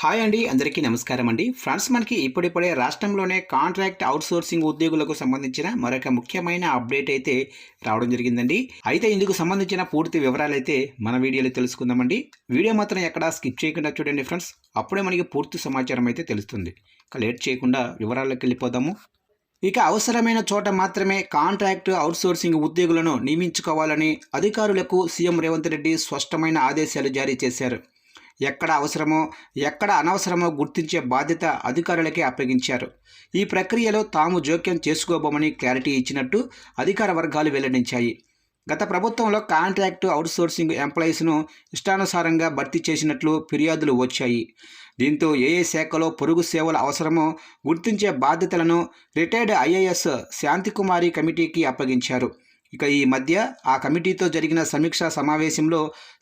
Hi అండి అందరికీ నమస్కారం అండి. ఫ్రెండ్స్ మనకి ఇప్పుడిప్పుడే రాష్ట్రంలోనే కాంట్రాక్ట్ అవుట్సోర్సింగ్ ఉద్యోగులకు సంబంధించిన మరొక ముఖ్యమైన అప్డేట్ అయితే రావడం జరిగిందండి. అయితే ఇందుకు సంబంధించిన పూర్తి వివరాలు అయితే మన వీడియోలో తెలుసుకుందామండి. వీడియో మాత్రం ఎక్కడా స్కిప్ చేయకుండా చూడండి ఫ్రెండ్స్. అప్పుడే మనకి పూర్తి సమాచారం అయితే తెలుస్తుంది. ఇక లేట్ చేయకుండా వివరాల్లోకి వెళ్ళిపోదాము. ఇక అవసరమైన చోట మాత్రమే కాంట్రాక్ట్ అవుట్సోర్సింగ్ ఉద్యోగులను నియమించుకోవాలని అధికారులకు సీఎం రేవంత్ రెడ్డి స్పష్టమైన ఆదేశాలు జారీ చేశారు. ఎక్కడ అవసరమో ఎక్కడ అనవసరమో గుర్తించే బాధ్యత అధికారులకే అప్పగించారు. ఈ ప్రక్రియలో తాము జోక్యం చేసుకోబోమని క్లారిటీ ఇచ్చినట్టు అధికార వర్గాలు వెల్లడించాయి. గత ప్రభుత్వంలో కాంట్రాక్టు అవుట్సోర్సింగ్ ఎంప్లాయీస్ను ఇష్టానుసారంగా భర్తీ చేసినట్లు ఫిర్యాదులు వచ్చాయి. దీంతో ఏ ఏ శాఖలో పొరుగు సేవల అవసరమో గుర్తించే బాధ్యతలను రిటైర్డ్ ఐఏఎస్ శాంతికుమారి కమిటీకి అప్పగించారు. ఇక ఈ మధ్య ఆ కమిటీతో జరిగిన సమీక్షా సమావేశంలో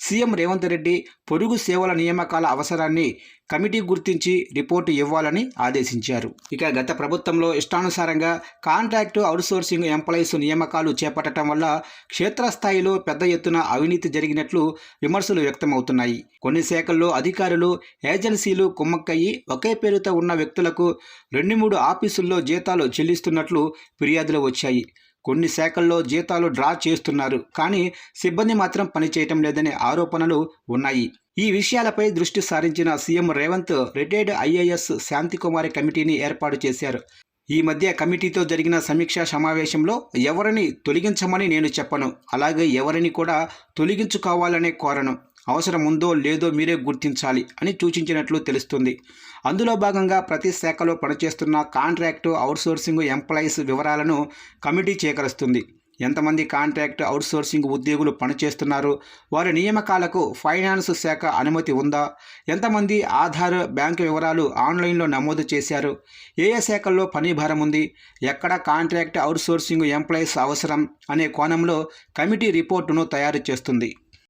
సీఎం రేవంత్ రెడ్డి పొరుగు సేవల నియామకాల అవసరాన్ని కమిటీ గుర్తించి రిపోర్టు ఇవ్వాలని ఆదేశించారు. ఇక గత ప్రభుత్వంలో ఇష్టానుసారంగా కాంట్రాక్టు అవుట్సోర్సింగ్ ఎంప్లాయీస్ నియామకాలు చేపట్టడం వల్ల క్షేత్రస్థాయిలో పెద్ద ఎత్తున అవినీతి జరిగినట్లు విమర్శలు వ్యక్తమవుతున్నాయి. కొన్ని శాఖల్లో అధికారులు ఏజెన్సీలు కుమ్మక్కయ్యి ఒకే పేరుతో ఉన్న వ్యక్తులకు రెండు మూడు ఆఫీసుల్లో జీతాలు చెల్లిస్తున్నట్లు ఫిర్యాదులు వచ్చాయి. కొన్ని శాఖల్లో జీతాలు డ్రా చేస్తున్నారు. కానీ సిబ్బంది మాత్రం పనిచేయటం లేదనే ఆరోపణలు ఉన్నాయి. ఈ విషయాలపై దృష్టి సారించిన CM Revanth retired IAS Shanti Kumari కమిటీని ఏర్పాటు చేశారు. ఈ మధ్య కమిటీతో జరిగిన సమీక్షా సమావేశంలో ఎవరిని తొలగించమని నేను చెప్పను. అలాగే ఎవరిని కూడా తొలగించుకోవాలనే కోరను. అవసరం ఉందో లేదో మీరే గుర్తించాలి అని సూచించినట్లు తెలుస్తుంది. అందులో భాగంగా ప్రతి శాఖలో పనిచేస్తున్న కాంట్రాక్టు అవుట్సోర్సింగ్ ఎంప్లాయీస్ వివరాలను కమిటీ చేకరిస్తుంది. ఎంతమంది కాంట్రాక్ట్ అవుట్సోర్సింగ్ ఉద్యోగులు పనిచేస్తున్నారు? వారి నియామకాలకు ఫైనాన్స్ శాఖ అనుమతి ఉందా? ఎంతమంది ఆధార్ బ్యాంకు వివరాలు ఆన్లైన్లో నమోదు చేశారు? ఏ ఏ శాఖల్లో పని భారం ఉంది? ఎక్కడ కాంట్రాక్ట్ అవుట్సోర్సింగ్ ఎంప్లాయీస్ అవసరం? అనే కోణంలో కమిటీ రిపోర్టును తయారు చేస్తుంది.